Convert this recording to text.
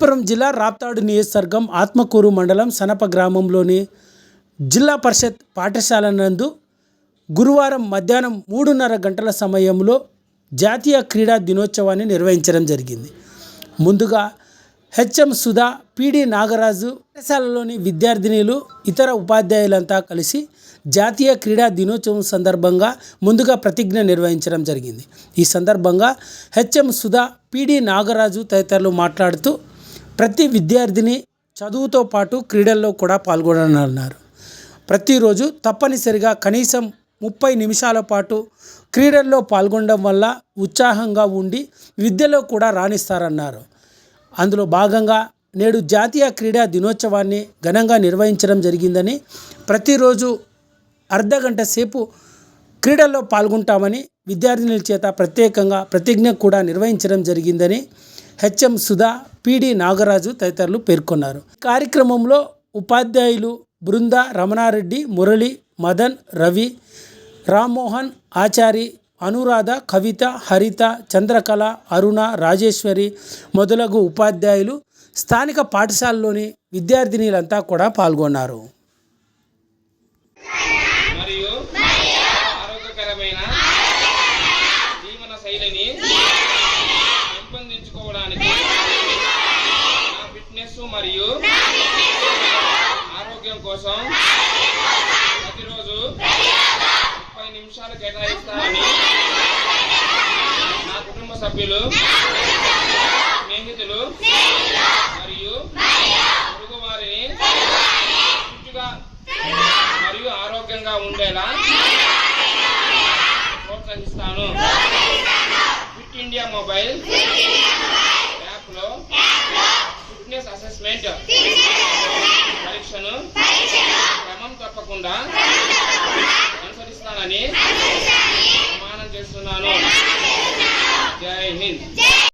అనంతపురం జిల్లా రాప్తాడు నియోజకవర్గం ఆత్మకూరు మండలం సనప గ్రామంలోని జిల్లా పరిషత్ పాఠశాల నందు గురువారం మధ్యాహ్నం మూడున్నర గంటల సమయంలో జాతీయ క్రీడా దినోత్సవాన్ని నిర్వహించడం జరిగింది. ముందుగా హెచ్ఎం సుధా పిడి నాగరాజు పాఠశాలలోని విద్యార్థినిలు ఇతర ఉపాధ్యాయులంతా కలిసి జాతీయ క్రీడా దినోత్సవం సందర్భంగా ముందుగా ప్రతిజ్ఞ నిర్వహించడం జరిగింది. ఈ సందర్భంగా హెచ్ఎం సుధా పిడి నాగరాజు తదితరులు మాట్లాడుతూ ప్రతి విద్యార్థిని చదువుతో పాటు క్రీడల్లో కూడా పాల్గొననున్నారు. ప్రతిరోజు తప్పనిసరిగా కనీసం ముప్పై నిమిషాల పాటు క్రీడల్లో పాల్గొనడం వల్ల ఉత్సాహంగా ఉండి విద్యలో కూడా రాణిస్తారన్నారు. అందులో భాగంగా నేడు జాతీయ క్రీడా దినోత్సవాన్ని ఘనంగా నిర్వహించడం జరిగిందని ప్రతిరోజు అర్ధ గంట సేపు క్రీడల్లో పాల్గొంటామని విద్యార్థినుల చేత ప్రత్యేకంగా ప్రతిజ్ఞ కూడా నిర్వహించడం జరిగిందని హెచ్ఎం సుధా పిడి నాగరాజు తదితరులు పేర్కొన్నారు. కార్యక్రమంలో ఉపాధ్యాయులు బృంద రమణారెడ్డి మురళి మదన్ రవి రామ్మోహన్ ఆచారి అనురాధ కవిత హరిత చంద్రకళ అరుణ రాజేశ్వరి మొదలగు ఉపాధ్యాయులు స్థానిక పాఠశాలలోని విద్యార్థినిలంతా కూడా పాల్గొన్నారు. మరియు ఆరోగ్యకరమైన పెంపొందించుకోవడానికి నా ఫిట్నెస్ మరియు ఆరోగ్యం కోసం ప్రతిరోజు ముప్పై నిమిషాలు కేటాయిస్తానని నా కుటుంబ సభ్యులు స్నేహితులు మరియు పొరుగు వారిని చుట్టుగా మరియు ఆరోగ్యంగా ఉండేలా ప్రోత్సహిస్తాను. ఫిట్ ఇండియా మొబైల్ యాప్లో ఫిట్నెస్ అసెస్మెంట్ పరీక్షను క్రమం తప్పకుండా అనుసరిస్తానని